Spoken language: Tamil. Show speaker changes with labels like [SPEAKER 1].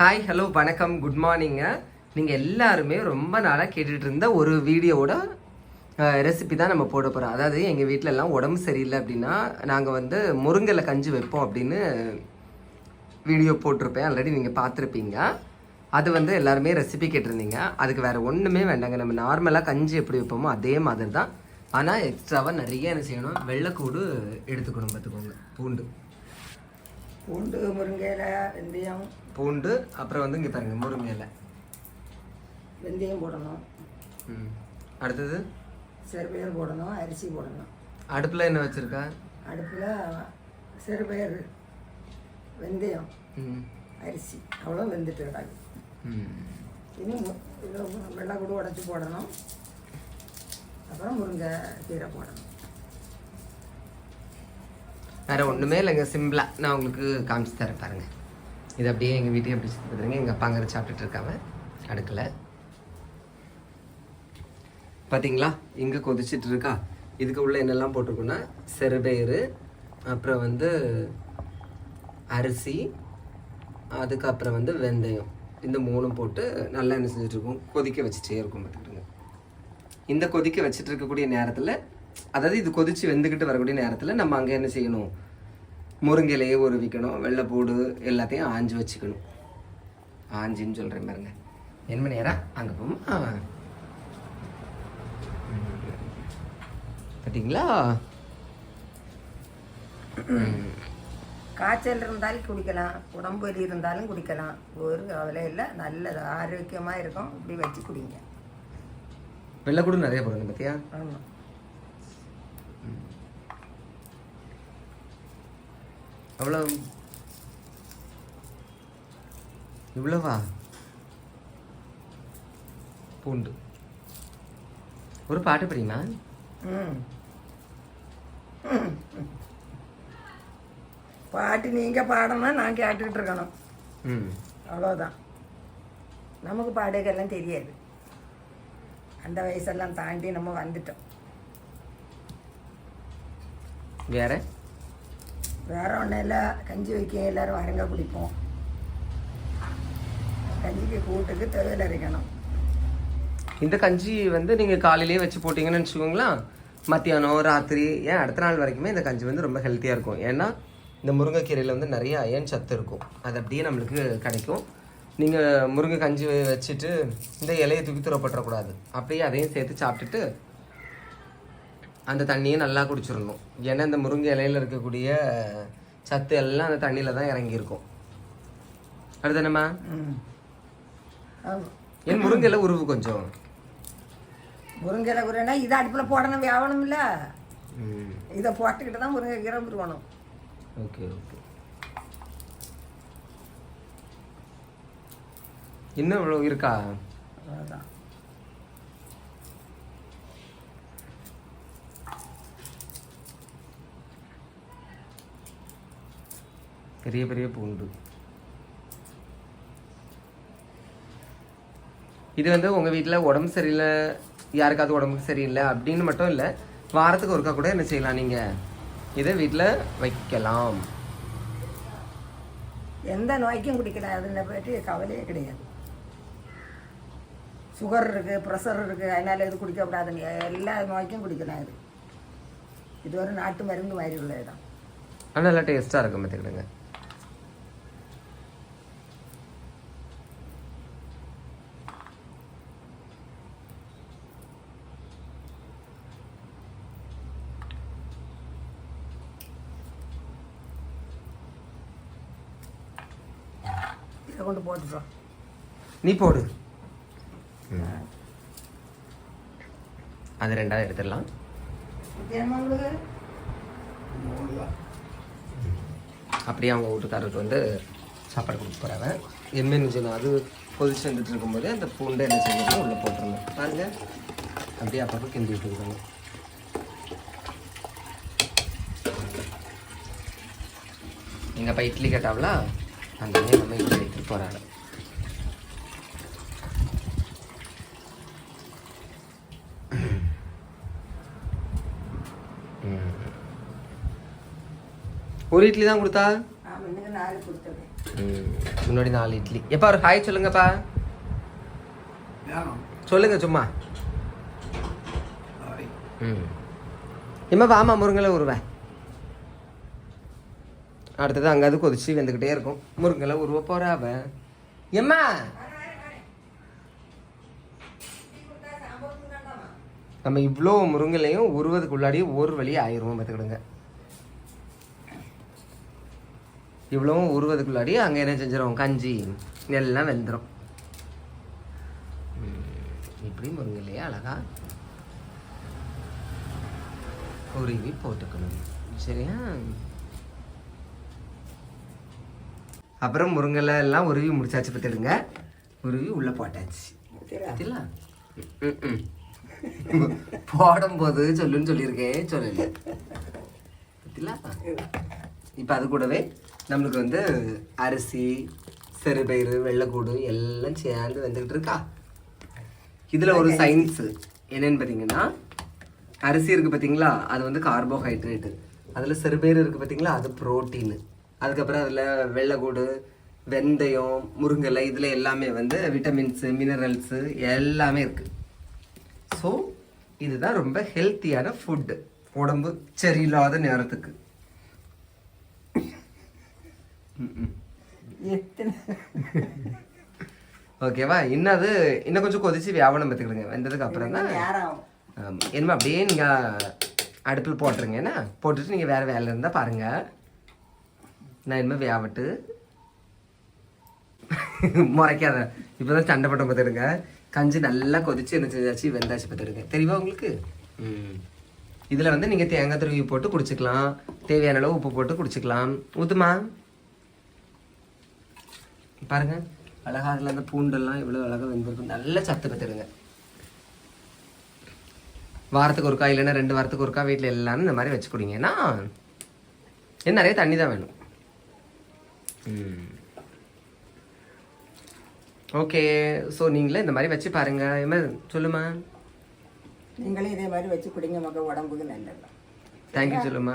[SPEAKER 1] ஹாய் ஹலோ வணக்கம் குட் மார்னிங்க நீங்கள் எல்லாருமே ரொம்ப நாளாக கேட்டுட்டு இருந்த ஒரு வீடியோவோட ரெசிபி தான் நம்ம போட போகிறோம் அதாவது எங்கள் வீட்டில எல்லாம் உடம்பு சரியில்லை அப்படின்னா நாங்கள் வந்து முருங்கலை கஞ்சி வைப்போம் அப்படின்னு வீடியோ போட்டிருப்பேன். ஆல்ரெடி நீங்கள் பார்த்துருப்பீங்க. அது வந்து எல்லாருமே ரெசிபி கேட்டிருந்தீங்க. அதுக்கு வேறு ஒன்றுமே வேண்டாங்க. நம்ம நார்மலாக கஞ்சி எப்படி வைப்போமோ அதே மாதிரி தான் ஆனால் எக்ஸ்ட்ராவாக நிறைய என்ன செய்யணும்? வெள்ளைக்கூடு எடுத்துக்கணும் பார்த்துக்கோங்க. பூண்டு.
[SPEAKER 2] பூண்டு முருங்கை இலை வெந்தயம்.
[SPEAKER 1] பூண்டு அப்புறம் வந்து இங்கே பாருங்க முருங்கை இலை
[SPEAKER 2] வெந்தயம் போடணும்.
[SPEAKER 1] ம். அடுத்தது?
[SPEAKER 2] சிறுபயர் போடணும் அரிசி போடணும்.
[SPEAKER 1] அடுப்பில் என்ன வச்சுருக்கா?
[SPEAKER 2] அடுப்பில் சிறுபயர் வெந்தயம்
[SPEAKER 1] ம்.
[SPEAKER 2] அரிசி. அவ்வளோ வெந்துட்டு கிடாது
[SPEAKER 1] ம்.
[SPEAKER 2] இனி மு- இது வெள்ளை கூட உடச்சி போடணும். அப்புறம் முருங்கை கீரை போடணும்.
[SPEAKER 1] வேற ஒன்றுமே இல்லைங்க. சிம்பிளாக நான் உங்களுக்கு காமிச்சு தரேன் பாருங்க. இது அப்படியே எங்கள் வீட்டையும் எப்படி சுற்றி பார்த்துருங்க எங்கள் அப்பா அங்கே சாப்பிட்டுட்டு இருக்காங்க. அடுக்கல. பார்த்தீங்களா இங்கே கொதிச்சிட்டு இருக்கா? இதுக்கு உள்ள என்னெல்லாம் போட்டிருக்கோன்னா செருபயிறு அப்புறம் வந்து அரிசி அதுக்கப்புறம் வந்து வெந்தயம். இந்த மூணும் போட்டு நல்லா என்ன செஞ்சுட்டு இருக்கோம்? கொதிக்க வச்சுட்டே இருக்கும் பார்த்துக்கிட்டுங்க இந்த கொதிக்க வச்சுட்டு இருக்கக்கூடிய நேரத்தில் அதாவது இது கொதிச்சு வெந்துக்கிட்டு வரக்கூடிய நேரத்தில் நம்ம அங்கே என்ன செய்யணும்? முருங்கையிலையே உருவிக்கணும் வெள்ளைப்பூடு எல்லாத்தையும் ஆஞ்சு வச்சுக்கணும். ஆஞ்சின்னு சொல்கிறேன் பாருங்க. என்ன மணி நேரம் அங்கே போமா பார்த்தீங்களா.
[SPEAKER 2] காய்ச்சல் இருந்தாலும் குடிக்கலாம். உடம்பு வலி இருந்தாலும் குடிக்கலாம். ஒரு கவலை இல்லை. நல்லது. ஆரோக்கியமாக இருக்கும். இப்படி வச்சு குடிங்க.
[SPEAKER 1] வெள்ளைக்கூடு நிறைய போடுங்க பார்த்தியா
[SPEAKER 2] ஆமாம்
[SPEAKER 1] அவ்வளோ இவ்வளவா? பூண்டு. ஒரு பாட்டு
[SPEAKER 2] ம். பாட்டு நீங்கள் பாடணும் நான் கேட்டுக்கிட்டு இருக்கணும்.
[SPEAKER 1] ம்.
[SPEAKER 2] அவ்வளோதான் நமக்கு பாடுகெல்லாம் தெரியாது. அந்த வயசெல்லாம் தாண்டி நம்ம வந்துட்டோம்.
[SPEAKER 1] வேற?
[SPEAKER 2] வேற ஒன்றும் இல்லை. கஞ்சி வைக்க எல்லாரும் வரங்க குடிப்போம். கஞ்சிக்கு கூட்டுக்கு துவையல் அரைக்கணும்
[SPEAKER 1] இந்த கஞ்சி வந்து நீங்கள் காலையிலேயே வச்சு போட்டிங்கன்னு வச்சுக்கோங்களேன் மத்தியானம் ராத்திரி ஏன் அடுத்த நாள் வரைக்குமே இந்த கஞ்சி வந்து ரொம்ப ஹெல்த்தியாக இருக்கும். ஏன்னா இந்த முருங்கைக்கீரையில் வந்து நிறைய அயன் சத்து இருக்கும். அது அப்படியே நம்மளுக்கு கிடைக்கும். நீங்கள் முருங்கை கஞ்சி வச்சுட்டு இந்த இலையை தூக்கி தூரப்பட்டுறக்கூடாது. அப்படியே அதையும் சேர்த்து சாப்பிட்டுட்டு அந்த தண்ணியை நல்லா குடிச்சிடணும். ஏன்னா இந்த முருங்கை இலையில இருக்கக்கூடிய சத்து எல்லாம் அந்த தண்ணியில் தான் இறங்கியிருக்கும். அடுத்து என்னம்மா?
[SPEAKER 2] ம் ஆமாம்
[SPEAKER 1] ஏன் முருங்கை இலை உருவு கொஞ்சம்?
[SPEAKER 2] முருங்கை குருனா இதை அடுப்பில் போடணும் வேகணும்ல
[SPEAKER 1] ம்.
[SPEAKER 2] இதை போட்டுக்கிட்டு தான் முருங்கை கீரை உருவணும்.
[SPEAKER 1] Okay okay. இன்னும் இவ்வளோ இருக்கா?
[SPEAKER 2] அவ்வளோதான்
[SPEAKER 1] பெரிய பெரிய பூண்டு. இது வந்து உங்கள் வீட்டில் உடம்பு சரியில்லை யாருக்காவது உடம்புக்கு சரியில்லை அப்படின்னு மட்டும் இல்லை வாரத்துக்கு ஒருக்கா கூட என்ன செய்யலாம் நீங்கள் இதை வீட்டில் வைக்கலாம்.
[SPEAKER 2] எந்த நோய்க்கும் குடிக்கலாம் அதில் பற்றி கவலையே கிடையாது. சுகர் இருக்குது ப்ரெஷர் இருக்குது அதனால் இது குடிக்கக்கூடாதுங்க எல்லா நோய்க்கும் குடிக்கலாம் இது. இது ஒரு நாட்டு மருந்து மாதிரி உள்ளது தான்
[SPEAKER 1] ஆனால் நல்லா டேஸ்ட்டாக இருக்கும் பார்த்துக்கிடுங்க.
[SPEAKER 2] கொண்டு போட்டுட்டோம்
[SPEAKER 1] நீ போடு. அது ரெண்டாவது எடுத்துடலாம். அப்படியே அவங்க வீட்டுக்காரருக்கு வந்து சாப்பாடு கொடுக்க போகிறாங்க செய்யணும் அது கொதிச்சு வந்துட்டு இருக்கும்போது அந்த பூண்டை என்ன செய்யணும் உள்ளே போட்டுருணும் பாருங்க. அப்படியே அப்பப்போ கிண்டி விட்டுருக்காங்க எங்கள் அப்பா இட்லி கேட்டாவளா? அந்த இட்லி எடுத்துட்டு போகிறாங்க ஒரு இட்லி தான் கொடுத்தா? முன்னாடி நாலு இட்லி. எப்பா ஒரு ஹாய் சொல்லுங்கப்பா. சொல்லுங்க சும்மா. ம். எம்மா வாமா முருங்கலை உருவேன் அடுத்தது அங்காவது கொதிச்சு வெந்துக்கிட்டே இருக்கும். முருங்கலை உருவ போகிறா அவ. எம்மா! நம்ம இவ்வளோ முருங்கலையும் உருவதுக்குள்ளாடியே ஒரு வழி ஆயிரும் பார்த்துக்கிடுங்க. இவ்வளவும் உருவதுக்குள்ளாடி அங்கே என்ன செஞ்சிடும் கஞ்சி. எல்லாம் வெந்துடும் இப்படி முருங்கலையே அழகா உருவி போட்டுக்கணும். சரியா? அப்புறம் முருங்கலை எல்லாம் உருவி முடிச்சாச்சு பார்த்துடுங்க. உருவி உள்ளே போட்டாச்சு. போடும்போது சொல்லுன்னு சொல்லியிருக்கேன் சொல்லல. இப்போ அது கூடவே நம்மளுக்கு வந்து அரிசி சிறுபயிறு வெள்ளைக்கூடு எல்லாம் சேர்ந்து வந்துக்கிட்டு இருக்கா? இதில் ஒரு சயின்ஸு என்னன்னு பார்த்தீங்கன்னா அரிசி இருக்குது பார்த்தீங்களா? அது வந்து கார்போஹைட்ரேட்டு அதில் சிறுபயிறு இருக்குது பார்த்தீங்களா? அது புரோட்டீனு அதுக்கப்புறம் அதில் வெள்ளைக்கூடு வெந்தயம் முருங்கலை இதில் எல்லாமே வந்து விட்டமின்ஸு மினரல்ஸு எல்லாமே இருக்குது ஸோ இதுதான் ரொம்ப ஹெல்த்தியான ஃபுட்டு உடம்பு சரியில்லாத நேரத்துக்கு. ஓகேவா இன்னும் அது இன்னும் கொஞ்சம் கொதிச்சு வியாபனம் பார்த்துக்கிடுங்க வெந்ததுக்கு அப்புறம் தான். என்னமா அப்படியே நீங்கள் அடுப்பில் போட்டுருங்க. என்ன? போட்டுட்டு நீங்கள் வேறு வேலை இருந்தால் பாருங்கள் நான் இனிமேல் வியாபட்டு முறைக்காத. இப்போ தான் சண்டை போட்ட பார்த்துடுங்க கஞ்சி நல்லா கொதிச்சு என்ன செஞ்சாச்சு வெந்தாச்சு பார்த்துடுங்க தெரியுமா உங்களுக்கு? ம். இதில் வந்து நீங்கள் தேங்காய் துருவி போட்டு குடிச்சிக்கலாம். தேவையான அளவு உப்பு போட்டு குடிச்சிக்கலாம். ஊத்துமா? பாருங்க. அழகா அதில் அந்த பூண்டெல்லாம் எவ்வளோ அழகாக வெந்திருக்கும். நல்ல சத்து பார்த்துடுங்க வாரத்துக்கு ஒருக்கா இல்லைன்னா ரெண்டு வாரத்துக்கு ஒருக்கா வீட்டில் எல்லாரும் இந்த மாதிரி வச்சு குடிங்கன்னா இன்னும் நிறைய தண்ணி தான் வேணும். ஓகே ஸோ நீங்களே இந்த மாதிரி வச்சு பாருங்க. மாதிரி சொல்லுமா
[SPEAKER 2] நீங்களே இதே மாதிரி வச்சு குடிங்க மக்கள் உடம்புக்கு நல்லது.
[SPEAKER 1] தேங்க்யூ சொல்லுமா.